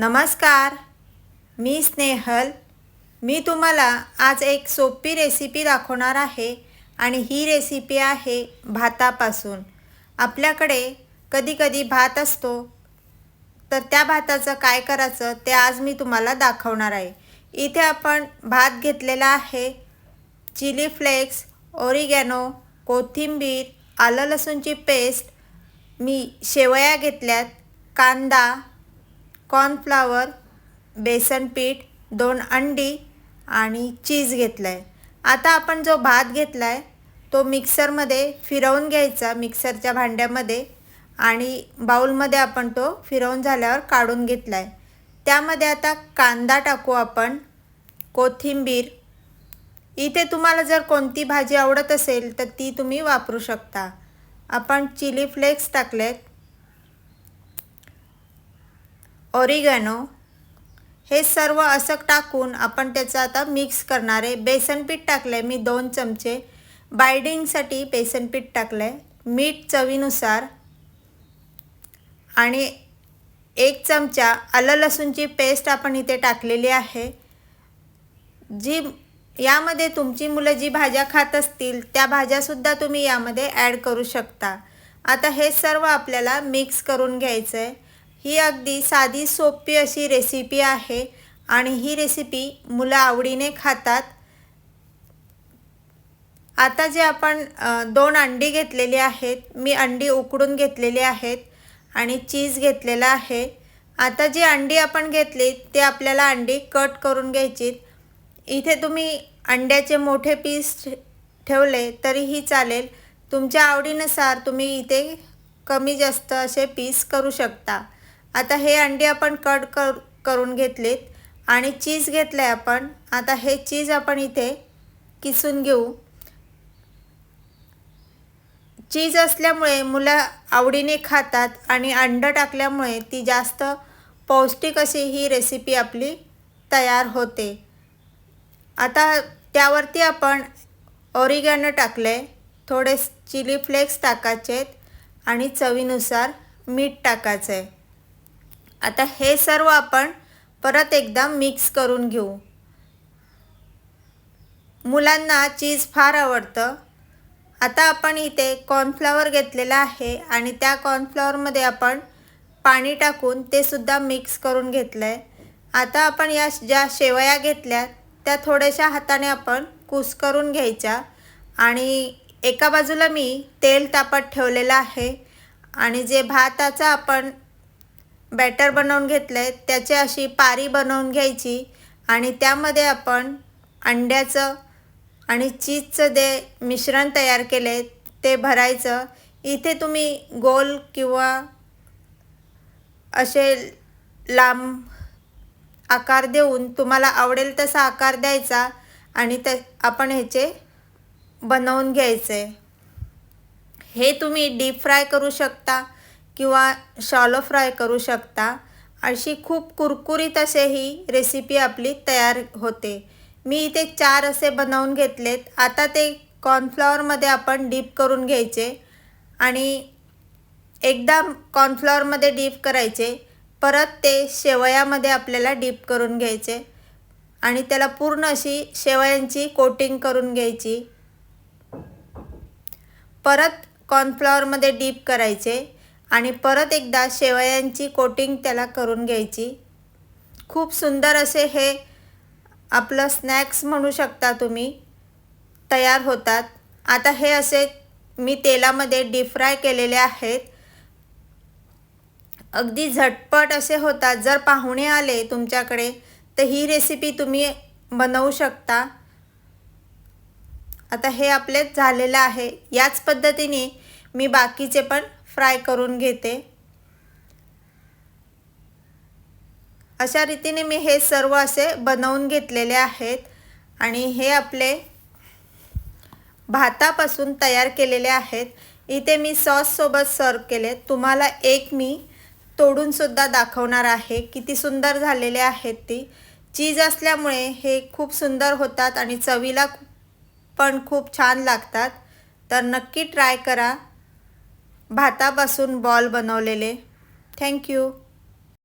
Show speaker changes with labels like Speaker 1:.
Speaker 1: नमस्कार मी स्नेहल. मी तुम्हाला आज एक सोपी रेसिपी दाखवणार आहे आणि ही रेसिपी आहे भातापासून. आपल्याकडे कधीकधी भात असतो. तर त्या भाताचं काय करायचं ते आज मी तुम्हाला दाखवणार आहे. इथे आपण भात घेतलेला आहे. चिली फ्लेक्स ओरिगॅनो कोथिंबीर आलं लसूणची पेस्ट मी शेवया घेतल्यात कांदा कॉर्नफ्लावर बेसन पीठ दोन अंडी आणि चीज घेतलं आहे आता आपण जो भात घेतला आहे तो मिक्सरमध्ये फिरवून घ्यायचा मिक्सरच्या भांड्यामध्ये आणि बाऊलमध्ये आपण तो फिरवून झाल्यावर काढून घेतला आहे त्यामध्ये आता कांदा टाकू आपण कोथिंबीर. इथे तुम्हाला जर कोणती भाजी आवडत असेल तर ती तुम्ही वापरू शकता. आपण चिली फ्लेक्स टाकलेत. ऑरिगॅनो हे सर्व असं टाकून आपण त्याचं आता मिक्स करणार आहे. बेसनपीठ टाकलं आहे मी दोन चमचे. बायडिंगसाठी बेसनपीठ टाकलं आहे मीठ चवीनुसार. आणि एक चमचा आलं लसूणची पेस्ट आपण इथे टाकलेली आहे. जी यामध्ये तुमची मुलं जी भाज्या खात असतील त्या भाज्यासुद्धा तुम्ही यामध्ये ॲड करू शकता. आता हे सर्व आपल्याला मिक्स करून घ्यायचं आहे ही अगदी साधी सोपी अशी रेसिपी आहे आणि ही रेसिपी मुलं आवडीने खातात. आता जे आपण दोन अंडी घेतलेली आहेत मी अंडी उकडून घेतलेली आहेत आणि चीज घेतलेला आहे. आता जी अंडी आपण घेतली ते आपल्याला अंडी कट करून घ्यायची. इथे तुम्ही अंड्याचे मोठे पीस ठेवले तरीही चालेल. तुमच्या आवडीनुसार तुम्ही इथे कमी जास्त असे पीस करू शकता. आता हे अंडी आपण कट कर करून घेतलेत आणि चीज घेतलं आहे आपण. आता हे चीज आपण इथे किसून घेऊ. चीज असल्यामुळे मुलं आवडीने खातात आणि अंडं टाकल्यामुळे ती जास्त पौष्टिक अशी ही रेसिपी आपली तयार होते. आता त्यावरती आपण ओरिगॅनो टाकले थोडे चिली फ्लेक्स टाकायचे आहेत आणि चवीनुसार मीठ टाकायचं आहे आता हे सर्व आपण परत एकदा मिक्स करून घेऊ. मुलांना चीज फार आवडतं. आता आपण इथे कॉर्नफ्लॉवर घेतलेला आहे आणि त्या कॉर्नफ्लॉवरमध्ये आपण पाणी टाकून ते सुद्धा मिक्स करून घेतलं आहे आता आपण या ज्या शेवया घेतल्या त्या थोड्याशा हाताने आपण कुस करून घ्यायच्या आणि एका बाजूला मी तेल तापत ठेवलेलं आहे आणि जे भाताचा आपण बॅटर बनवून घेतलं आहे त्याची अशी पारी बनवून घ्यायची आणि त्यामध्ये आपण अंड्याचं आणि चीजचं जे मिश्रण तयार केले ते भरायचं. इथे तुम्ही गोल किंवा असे लांब आकार देऊन तुम्हाला आवडेल तसा आकार द्यायचा आणि त आपण ह्याचे बनवून घ्यायचे. हे तुम्ही डीप फ्राय करू शकता. किंवा शॉलो फ्राय करू शकता. अशी खूप कुरकुरीत असे ही रेसिपी आपली तयार होते. मी इथे चार असे बनवून घेतलेत. आता ते कॉर्नफ्लॉवरमध्ये आपण डीप करून घ्यायचे आणि एकदा कॉर्नफ्लॉवरमध्ये डीप करायचे. परत ते शेवयामध्ये आपल्याला डीप करून घ्यायचे आणि त्याला पूर्ण अशी शेवयांची कोटिंग करून घ्यायची. परत कॉर्नफ्लॉवरमध्ये डीप करायचे. आणि परत एकदा शेवयांची कोटिंग त्याला करून घ्यायची. खूप सुंदर असे हे आपलं स्नॅक्स म्हणू शकता तुम्ही तयार होतात. आता हे असे मी तेलामध्ये डीप फ्राय केलेले आहेत. अगदी झटपट असे होतात. जर पाहुणे आले तुमच्याकडे तर ही रेसिपी तुम्ही बनवू शकता. आता हे आपले झालेलं आहे. याच पद्धतीने मी बाकीचे पण फ्राय करून घेते. अशा रीतीने मी हे सर्व असे बनवून घेतलेले आहेत आणि हे आपले भातापासून तयार केलेले आहेत. इथे मी सॉससोबत सर्व केले. तुम्हाला एक मी तोडूनसुद्धा दाखवणार आहे. किती सुंदर झालेले आहेत ती. चीज असल्यामुळे हे खूप सुंदर होतात आणि चवीला पण खूप छान लागतात. तर नक्की ट्राय करा. भातापासून बॉल बनवलेले. थँक्यू